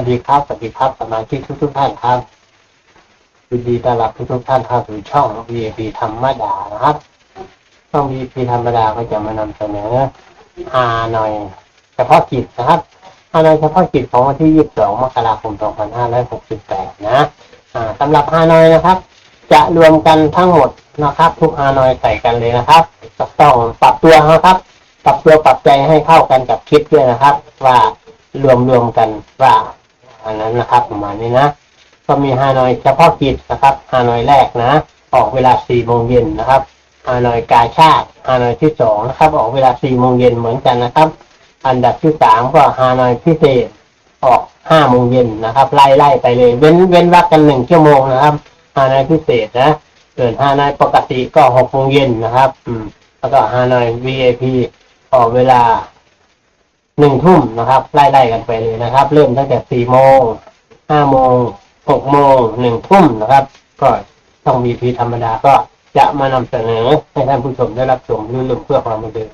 วัสดีครับ สวัสดีครับสมาชิกทุกทุกท่านครับยินดีต้อนรับทุกทุกท่านเข้าสู่ช่อง VIP ธรรมดานะครับ ช่อง VIP ธรรมดาก็จะมานำเสนอฮาหน่อยเฉพาะกิจนะครับฮาหน่อยเฉพาะกิจของวันที่ 22 มกราคม 2568 นะอ่าสำหรับฮาหน่อยนะครับ จะรวมกันทั้งหมดนะครับ ทุกฮาหน่อยใส่กันเลยนะครับจะต้องปรับตัวนะครับ ปรับตัวปรับใจให้เข้ากันกับคลิปด้วยนะครับ ว่ารวมรวมกันว่า อันนั้นนะครับประมาณนี้นะ ก็มีฮานอยเฉพาะกิจนะครับฮานอยแรกนะ ออกเวลา4โมงเย็นนะครับฮานอยกาชาติฮานอยที่สองนะครับ ออกเวลา4โมงเย็นเหมือนกันนะครับ อันดับที่สามก็ฮานอยพิเศษออก5โมงเย็นนะครับ ไล่ไล่ไปเลย เว้นเว้นวักกันหนึ่งชั่วโมงนะครับฮานอยพิเศษนะส่วนฮานอยปกติก็6โมงเย็นนะครับ อืม แล้วก็ฮานอย VIP ออกเวลา หนึ่งทุ่มนะครับ ไล่ๆกันไปเลยนะครับ เริ่มตั้งแต่สี่โมงห้าโมงหกโมงหนึ่งทุ่มนะครับ ก็ช่อง VIP ธรรมดาก็จะมานำเสนอให้ท่านผู้ชมได้รับชมรื่นเพื่อความบันเทิง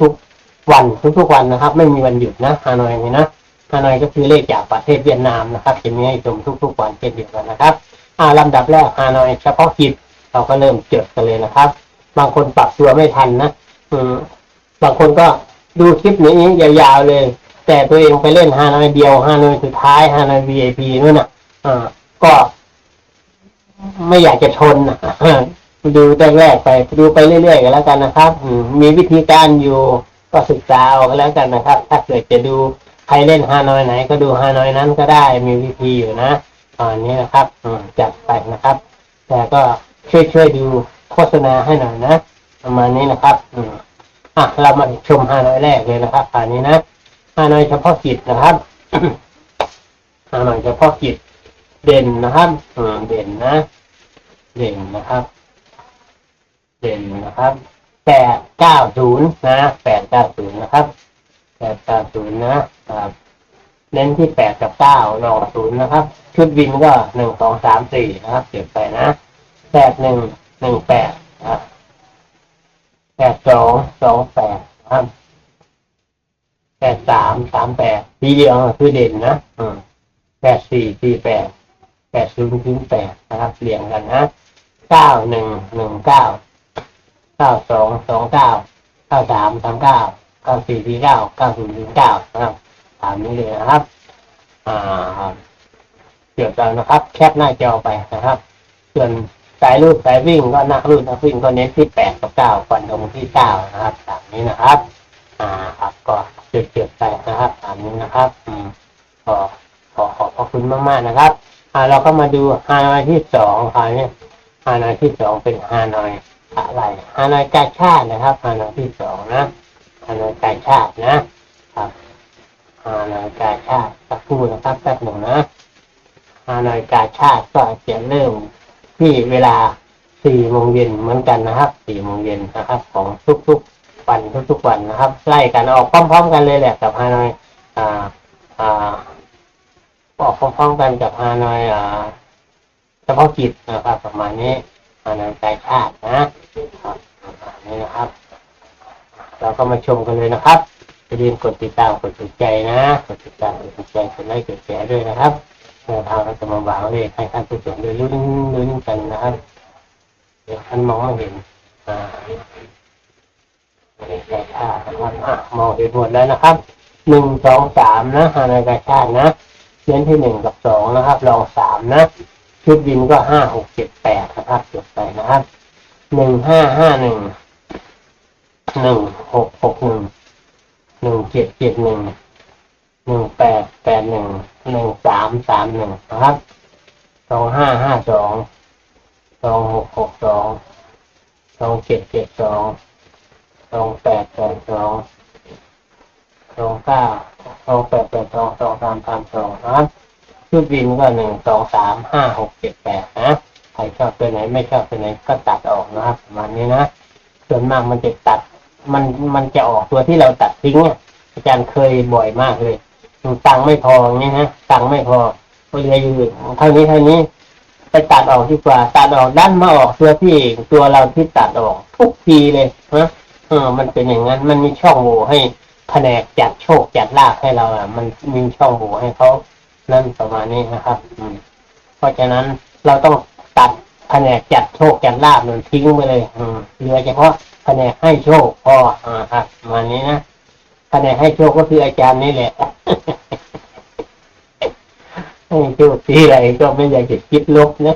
ทุกๆ วันทุกๆวันนะครับ ไม่มีวันหยุดนะฮานอยนี่นะฮานอยก็คือเลขจากประเทศเวียดนามนะครับจะมีให้ชมทุกๆวันเช่นเดียวกันนะครับอ่าลำดับแรกฮานอยเฉพาะกิจเราก็เริ่มจดกันเลยนะครับ บางคนปรับตัวไม่ทันนะอืมบางคนก็ ดูคลิปนี้ยาวๆเลย แต่ตัวเองไปเล่นฮานอยเดียวฮานอยสุดท้ายฮานอย VIP นู่นน่ะอ่าก็ไม่อยากจะทนนะดูแรกไปดูไปเรื่อยๆกันแล้วกันนะครับมีวิธีการอยู่ก็ศึกษาเอากันแล้วกันนะครับ ถ้าเกิดจะดูใครเล่นฮานอยไหน ก็ดูฮานอยนั้นก็ได้มีวิธีอยู่นะตอนนี้นะครับจัดไปนะครับ แต่ก็ช่วยช่วยๆดูโฆษณาให้หน่อยนะประมาณนี้นะครับ อะเรามาชมฮาน้อยแรกเลยนะครับอันนี้นะฮาน้อยเฉพาะกิจนะครับฮานอยเฉพาะกิจเด่นนะครับอืมเด่นนะ เด่นนะครับ เด่นนะครับแปดเก้าศูนย์นะแปดเก้าศูนย์นะครับแปดเก้าศูนย์นะครับเน้นที่แปดกับเก้ารองศูนย์นะครับ ชุดวินก็หนึ่งสองสามสี่นะครับเก็บไปนะแปดหนึ่งหนึ่งแปดนะครับ สองสองแปดนะครับแปดสามสามแปดทีเดียวคือเด่นนะแปดสี่สี่แปดแปดศูนย์ถึงแปดนะครับเรียงกันนะเก้าหนึ่งหนึ่งเก้าเก้าสองสองเก้าเก้าสามสามเก้าเก้าสี่สี่เก้าเก้าศูนย์ถึงเก้านะครับตามนี้เลยนะครับ อ่าเกี่ยวกันนะครับ แคปหน้าจอไปนะครับส่วน สายรูดสายวิ่งก็นักรูดนักวิ่งก็เน้นที่แปดกับเก้าฟันตรงที่เก้านะครับตามนี้นะครับ อ่าครับก็จุดเกี่ยวไปนะครับตามนี้นะครับอืมขอขอขอบพระคุณมากๆนะครับ อ่าเราก็มาดูฮานอยที่สองคราวนี้ฮานอยที่สองเป็นฮานอยอะไรฮานอยกาชาตินะครับฮานอยที่สองนะฮานอยกาชาตินะครับฮานอยกาชาติสักครู่นะครับแป๊บหนึ่งนะฮานอยกาชาติก็จะเริ่ม ที่เวลาสี่โมงเย็นเหมือนกันนะครับสี่โมงเย็นนะครับ ของทุกๆวันทุกๆวันนะครับ ไล่กันออกพร้อมๆกันเลยแหละกับฮานอยอ่าอ่าออกพร้อมๆกันกับฮานอยอ่าเฉพาะกิจนะครับประมาณนี้ฮานอยกาชาตินะครับนี้นะครับ เราก็มาชมกันเลยนะครับอย่าลืมกดติดตามกดถูกใจนะกดติดตามกดถูกใจกดไลค์กดแชร์ด้วยนะครับ แนวทางเราจะมาบาวเลขให้ท่านผู้ชมได้รู้รู้กันนะครับเดี๋ยวท่านมองเห็นอ่าในกาชาตินะครับอะมองเห็นหมดแล้วนะครับหนึ่งสองสามนะฮานากาชาตินะเน้นที่หนึ่งกับสองนะครับรองสามนะชุดบินก็ห้าหกเจ็ดแปดนะครับจดไปนะครับหนึ่งห้าห้าหนึ่งหนึ่งหกหกหนึ่งหนึ่งเจ็ดเจ็ดหนึ่งหนึ่งแปดแปดหนึ่งามสามหนึ่งนะครับสองห้าห้าสองสองหกหกสองสองเจ็ดเจ็ดสองสองแปดแปดสองสองเก้าสองแปดแปดสองสองสามสามสองนะครับชุดวินก็หนึ่งสองสามห้าหกเจ็ดแปดนะใครชอบตัวไหนไม่ชอบตัวไหนก็ตัดออกนะครับประมาณนี้นะส่วนมากมันจะตัด มันมันจะออกตัวที่เราตัดทิ้งอะอาจารย์เคยบ่อยมากเลยตังไม่พออย่างนี้นะตังไม่พอ ก็เลยอยู่เท่านี้เท่านี้ไปตัดออกดีกว่า ตัดออกด้านมาออกตัวที่ตัวเราที่ตัดออกทุกทีเลยนะเออ มันเป็นอย่างนั้น มันมีช่องโหว่ให้แผนกจัดโชคจัดลาภให้เราอะ มันมีช่องโหว่ให้เขานั่นประมาณนี้นะครับอืมเพราะฉะนั้นเราต้องตัดแผนกจัดโชคจัดลาบมันทิ้งไปเลยอืมเหลือเฉพาะแผนกให้โชคพออ่าครับประมาณนี้นะแผนกให้โชคก็คืออาจารย์นี่แหละ ให้โชคทีไรก็ไม่อยากจะคิดลบนะ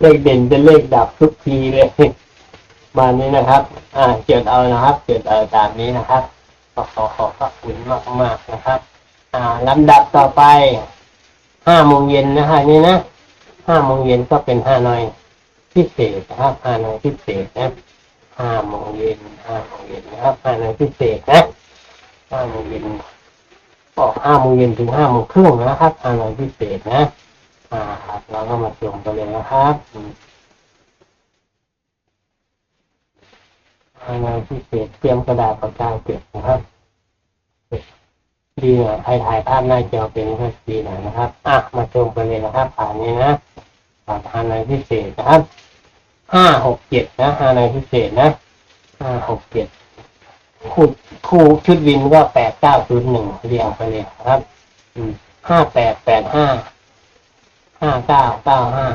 เลขเด่นเป็นเลขดับทุกทีเลยมานี้นะครับ อ่าเกิดเอานะครับเกิดเอาตามนี้นะครับขอขอขอขอบคุณมากมากๆนะครับ อ่าลำดับต่อไปห้าโมงเย็นนะฮะนี่นะห้าโมงเย็นก็เป็นห้าหน่อยพิเศษนะครับห้าหน่อยพิเศษนะห้าโมงเย็นห้าโมงเย็นนะครับห้าหน่อยพิเศษนะห้าโมงเย็น ออกห้าโมงเย็นถึงห้าโมงครึ่งนะครับห้าหน่อยพิเศษนะ อ่าครับเราก็มาชมกันเลยนะครับอืมห้าหน่อยพิเศษเตรียมกระดาษปากกาเก็บนะครับดีน่อยใครถ่ายภาพหน้าจอเป็นก็ดีหน่อยนะครับ อะ มาชมกันเลยนะครับผ่านนี้นะผ่านฮานอยพิเศษนะครับห้าหกเจ็ดนะฮานอยพิเศษนะห้าหกเจ็ด คู่คู่ชุดวินก็แปดเก้าศูนย์หนึ่งเรียงไปเลยครับห้าแปดแปดห้าห้าเก้าเก้าห้า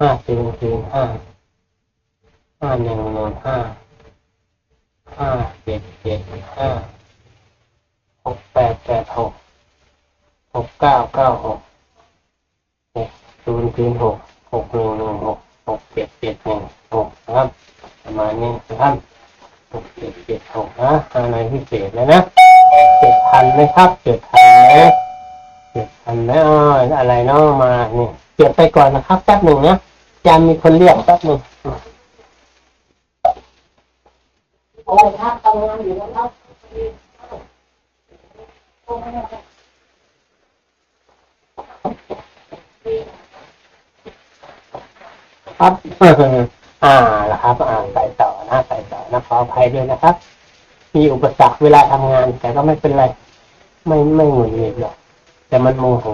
ห้าศูนย์ศูนย์ห้าห้าหนึ่งหนึ่งห้าห้าเจ็ดเจ็ดห้าหกแปดแปดหกหกเก้าเก้าหกหกศูนย์ศูนย์หกหกหนึ่งหนึ่งหกหกเจ็ดเจ็ดหนึ่งหกนะครับประมาณนี้นะครับหกเจ็ดเจ็ดหก นะอะไรพิเศษแล้วนะเจ็ดพันไหมครับเจ็ดพันไหมเจ็ดพันไหมอ๋ออะไรเนาะมานี่เก็บไปก่อนนะครับแป๊บหนึ่งนะอาจารย์มีคนเรียกแป๊บหนึ่งโอ้ครับทำงานอยู่นะครับครับ อ่าแล้วครับ อ่าไปต่อนะไปต่อนะขออภัยด้วยนะครับ มีอุปสรรคเวลาทำงาน แต่ก็ไม่เป็นไร ไม่ไม่หงุดหงิดหรอกแต่มันโมโห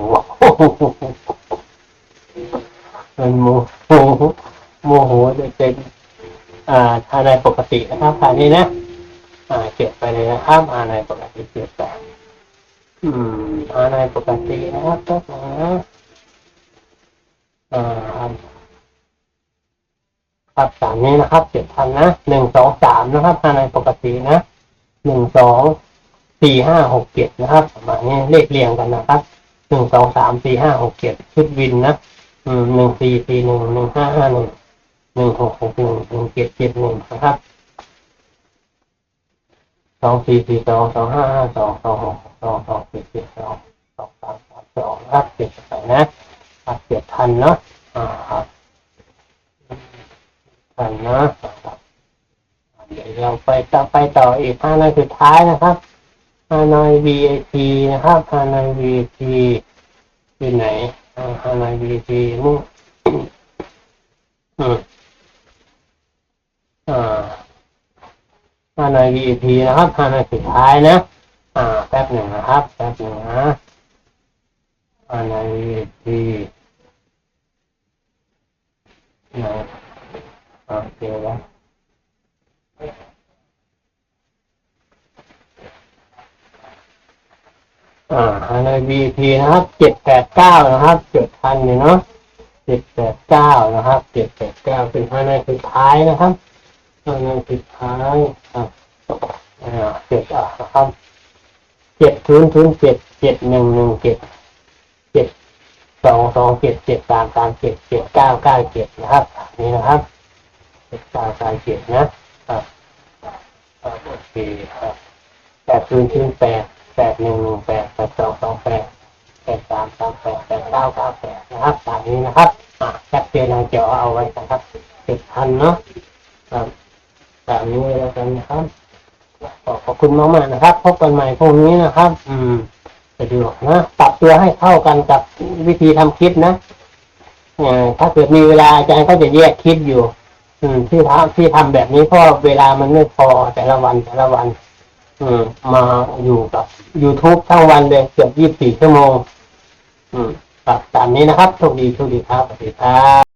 มันโมโหโมโหจะเป็นอ่าอะไรปกตินะครับผ่านนี้นะอ่าเก็บไปเลยนะครับอะไรปกติเก็บไปอืมอะไรปกตินะครับก็นะอ่าครับครับสามนี้นะครับเจ็ดพันนะหนึ่งสองสามนะครับภายในปกตินะ หนึ่งสองสี่ห้าหกเจ็ดนะครับประมาณนี้เลขเรียงกันนะครับหนึ่งสองสามสี่ห้าหกเจ็ดชุดวินนะหนึ่งสี่สี่หนึ่งหนึ่งห้าห้าหนึ่งหนึ่งหกหกหนึ่งหนึ่งเจ็ดเจ็ดหนึ่งนะครับสองสี่สี่สองสองห้าห้าสองสองหกสองสองเจ็ดเจ็ดสองสองสามสามสองนะครับเจ็ดไปนะครับเจ็ดพันเนาะอ่าครับ กันนะครับเดี๋ยวเรา ไปต่อไปต่ออีกห้านาทีสุดท้ายนะครับฮานอย VAT นะครับฮานอย VAT อยู่ไหนฮานอย VAT มุ่งอืมอ่าฮานอย VAT นะครับฮานอยสุดท้ายนะ อ่าแป๊บหนึ่งนะครับแป๊บหนึ่งนะฮานอย VAT ไหนโอเคแล้ว อ่าฮานอย VP นะครับเจ็ดแปดเก้านะครับเจ็ดพันอยู่เนาะเจ็ดแปดเก้านะครับเจ็ดแปดเก้าเป็นฮานสุดท้ายนะครับฮานสุดท้ายครับอ่าเจ็ดอะนะครับเจ็ดศูนย์ศูนย์เจ็ดเจ็ดหนึ่งหนึ่งเจ็ดเจ็ดสองสองเจ็ดเจ็ดสามสามเจ็ดเจ็ดเก้าเก้าเจ็ดนะครับ นี่นะครับเป็นตาสายเจ็ดนะครับครับโอเคครับแปดศูนย์ศูนย์แปด นี้นะครับอะแคปเจนเอาจอเอาไว้นะครับเจ็ดพันเนาะครับตามนี้แล้วกันนะครับขอบคุณมากๆนะครับ พบกันใหม่พรุ่งนี้นะครับ อืมสะดวกนะปรับตัวให้เข้ากันกับวิธีทำคลิปนะเอ่อถ้าเกิดมีเวลาอาจารย์ก็จะแยกคลิปอยู่ อืมที่ทำที่ทำแบบนี้เพราะเวลามันไม่พอแต่ละวันแต่ละวัน อืม มาอยู่กับ YouTube ทั้งวันเลยเกือบยี่สิบสี่ชั่วโมง อืม ครับตามนี้นะครับโชคดีโชคดีครับสวัสดีครับ